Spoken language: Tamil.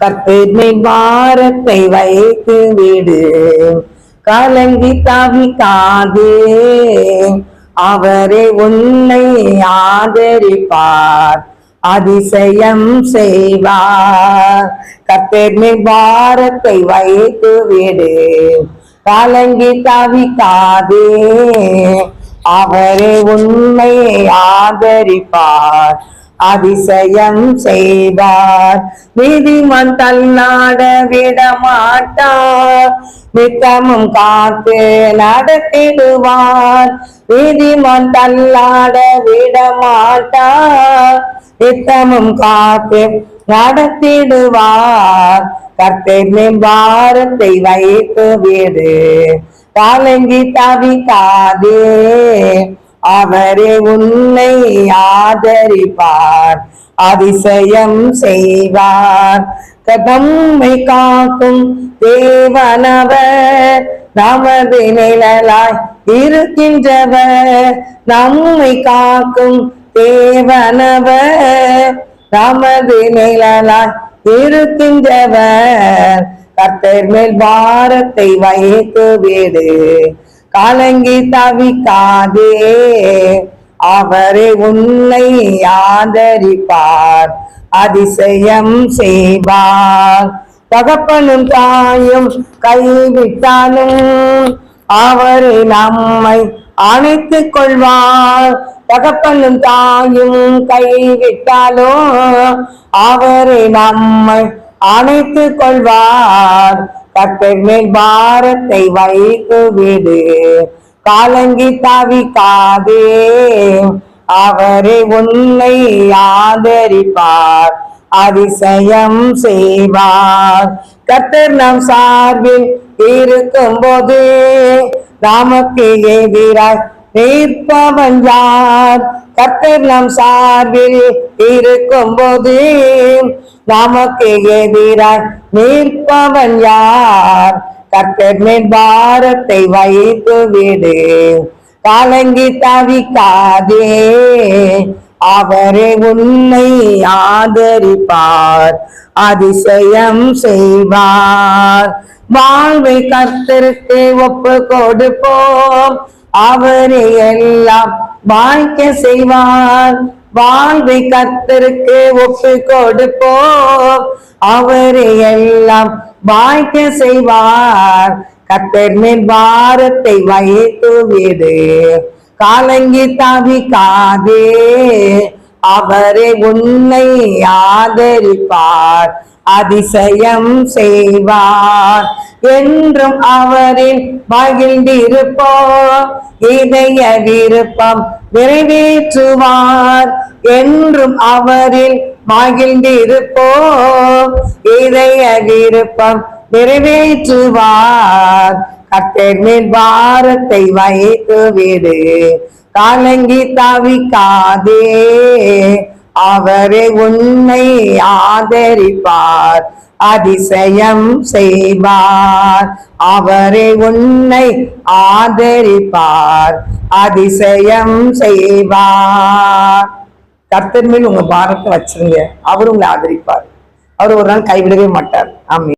கத்தினை வாரத்தை வைத்து விடு. கலங்கி தவிக்காதே. அவரே உன்னை ஆதரிப்பார். அதிசயம் செய்வார். கத்தேர்மை பாரத்தை வைத்து விடு. கலங்கி தவிக்காதே. அவரே உண்மையை ஆதரிப்பார். அதிசயம் செய்வார். நீதிமன் தள்ளாட விட மாட்டார் நித்தமும் காத்து நடத்திடுவார். நீதிமன் தள்ளாட விட மாட்டார் நித்தமும் காத்து நடத்திடுவார். கர்த்தர் பாரத்தை வைத்து விடு. காலங்கி தவிக்காதே. அவரே உன்னை ஆதரிப்பார் அதிசயம் செய்வார். கதம்மை காக்கும் தேவனவர் நமது நிழலாய் இருக்கின்றவர். நம்மை காக்கும் தேவனவர் நமது நிழலாய் இருக்கின்றவர். கர்த்தர் மேல் பாரத்தை வைத்து விடு. கலங்கி தவிக்காதே. அவரே உன்னை ஆதரிப்பார் அதிசயம் செய்வார். தகப்பனும் தாயும் கைவிட்டாலும் அவரே நம்மை அணைத்து கொள்வார். தகப்பனும் தாயும் கைவிட்டாலும் அவரே நம்மை அணைத்து கொள்வார். கத்தர் மேல் பாரத்தை வைத்து விடு. காலங்கி தவிக்காதே. அவரே உன்னை ஆதரிப்பார். அதிசயம் செய்வார். கத்தர் நம் சார்பில் இருக்கும் இருக்கும்போது நமக்கு எதிராய் நிற்பவன் யார்? கர்த்தர் நம் சார்பில் இருக்கும் போது நமக்கு எதிராய் நிற்பவன் யார்? கர்த்தர் மேல் பாரத்தை வைத்து விடு. கலங்கி தவிக்காதே. அவரே உன்னை ஆதரிப்பார். அதிசயம் செய்வார். வாழ்வை கர்த்தருக்கு ஒப்பு கொடுப்போம். அவரே எல்லாம் வாழ்க்க செய்வார். வாழ்வை கத்தருக்கு ஒப்பு கொடுப்போம். அவரே எல்லாம் வாழ்க்க செய்வார். கத்தர் மேல் பாரத்தை வைத்து விடு. காலங்கி தவிக்காதே. அவரே உன்னை ஆதரிப்பார். அதிசயம் செய்வார். என்றும் அவரின் மகிழ்ந்திருப்போம் இதய விருப்பம் நிறைவேற்றுவார் என்றும் அவரில் மகிழ்ந்திருப்போம் இதய விருப்பம் நிறைவேற்றுவார். கத்தர் மேல் பாரத்தை வைத்து விடு. காலங்கி தவிக்காதே. அவரே உன்னை ஆதரிப்பார். அதிசயம் செய்வார். அவரே உன்னை ஆதரிப்பார். அதிசயம் செய்வார். கர்த்தர் மேல் உங்க பாரத்தை வச்சிருங்க. அவர் உங்களை ஆதரிப்பார். அவர் ஒரு நாள் கைவிடவே மாட்டார். ஆமே